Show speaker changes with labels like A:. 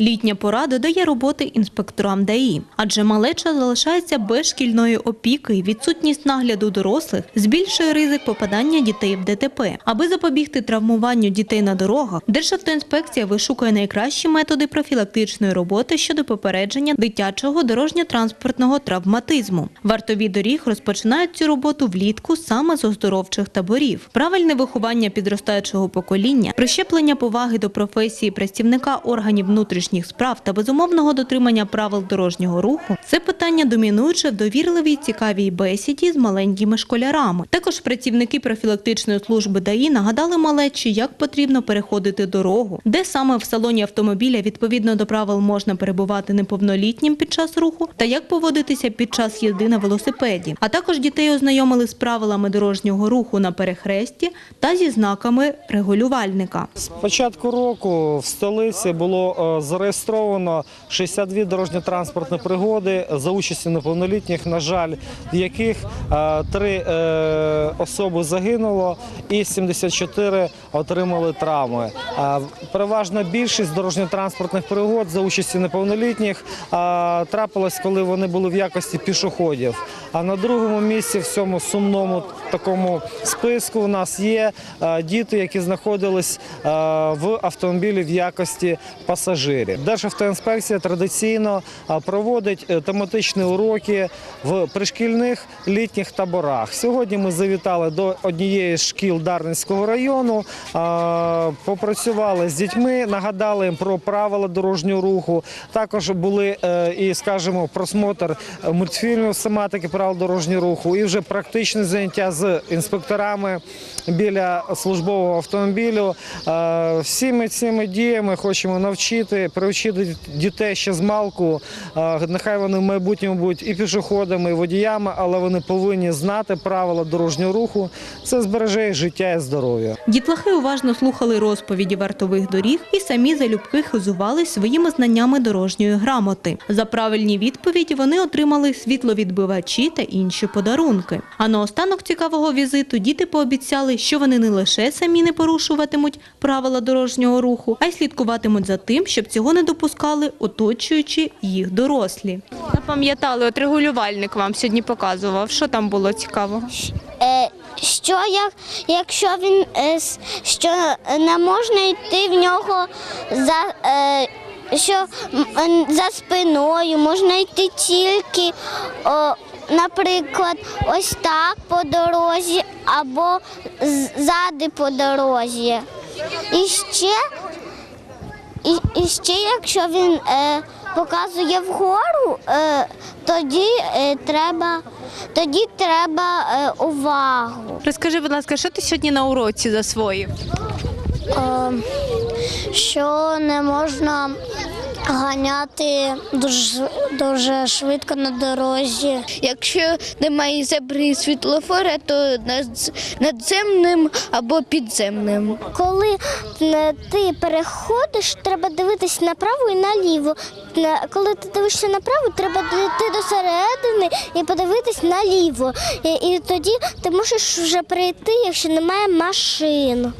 A: Літня пора додає роботи інспекторам ДАІ, адже малеча залишається без шкільної опіки відсутність нагляду дорослих збільшує ризик попадання дітей в ДТП. Аби запобігти травмуванню дітей на дорогах, Державтоінспекція вишукує найкращі методи профілактичної роботи щодо попередження дитячого дорожньо-транспортного травматизму. Вартові доріг розпочинають цю роботу влітку саме з оздоровчих таборів. Правильне виховання підростаючого покоління, прищеплення поваги до професії працівника органів внутрішніх справ та безумовного дотримання правил дорожнього руху це питання домінуюче в довірливій цікавій бесіді з маленькими школярами. Також працівники профілактичної служби ДАІ нагадали малечі, як потрібно переходити дорогу, де саме в салоні автомобіля відповідно до правил можна перебувати неповнолітнім під час руху та як поводитися під час їзди на велосипеді. А також дітей ознайомили з правилами дорожнього руху на перехресті та зі знаками регулювальника.
B: З початку року в столиці було е, зареєстровано 62 дорожньо-транспортні пригоди за участі неповнолітніх, на жаль, яких е, три е, особи загинуло і 74 отримали травми. Е, Переважна більшість дорожньо-транспортних пригод за участю неповнолітніх е, трапилась, коли вони були в якості пішоходів. А на другому місці в цьому сумному такому списку у нас є е, діти, які знаходились в автомобілі в якості пасажирів. Державтоінспекція традиційно проводить тематичні уроки в пришкільних літніх таборах. Сьогодні ми завітали до однієї з шкіл Дарницького району, попрацювали з дітьми, нагадали їм про правила дорожнього руху. Також були е, і, скажімо, просмотр мультфільмів з тематики правил дорожнього руху, і вже практичне заняття з інспекторами біля службового автомобілю. Е, Всіми цими діями хочемо навчити, привчити дітей ще з малку. Е, Нехай вони в майбутньому будуть і пішоходами, і водіями, але вони повинні знати правила дорожнього руху. Це збереже життя і здоров'я.
A: Дітлахи уважно слухали розповіді вартових доріг і самі залюбки хизувались своїми знаннями дорожньої грамоти. За правильні відповіді вони отримали світловідбивачі та інші подарунки. А наостанок цікавого візиту діти пообіцяли, що вони не лише самі не порушуватимуть правила дорожнього руху, а й слідкуватимуть за тим, щоб цього не допускали оточуючи їх дорослі. Запам'ятали, от регулювальник вам сьогодні показував. Що там було цікавого?
C: Е, що як, якщо він е, що не можна йти в нього за е, що за спиною, можна йти тільки, о, наприклад, ось так по дорозі або ззади по дорозі. І ще, і, і ще якщо він е, показує вгору, е, тоді е, треба, тоді треба е, увагу.
A: Розкажи, будь ласка, що ти сьогодні на уроці засвоїв?
C: Е, що не можна ганяти дуже, дуже швидко на дорозі.
D: Якщо немає зебри світлофора, то надземним або підземним.
C: Коли ти переходиш, треба дивитись направо і наліво. Коли ти дивишся направо, треба дійти до середини і подивитись наліво. І, і тоді ти можеш вже прийти, якщо немає машин.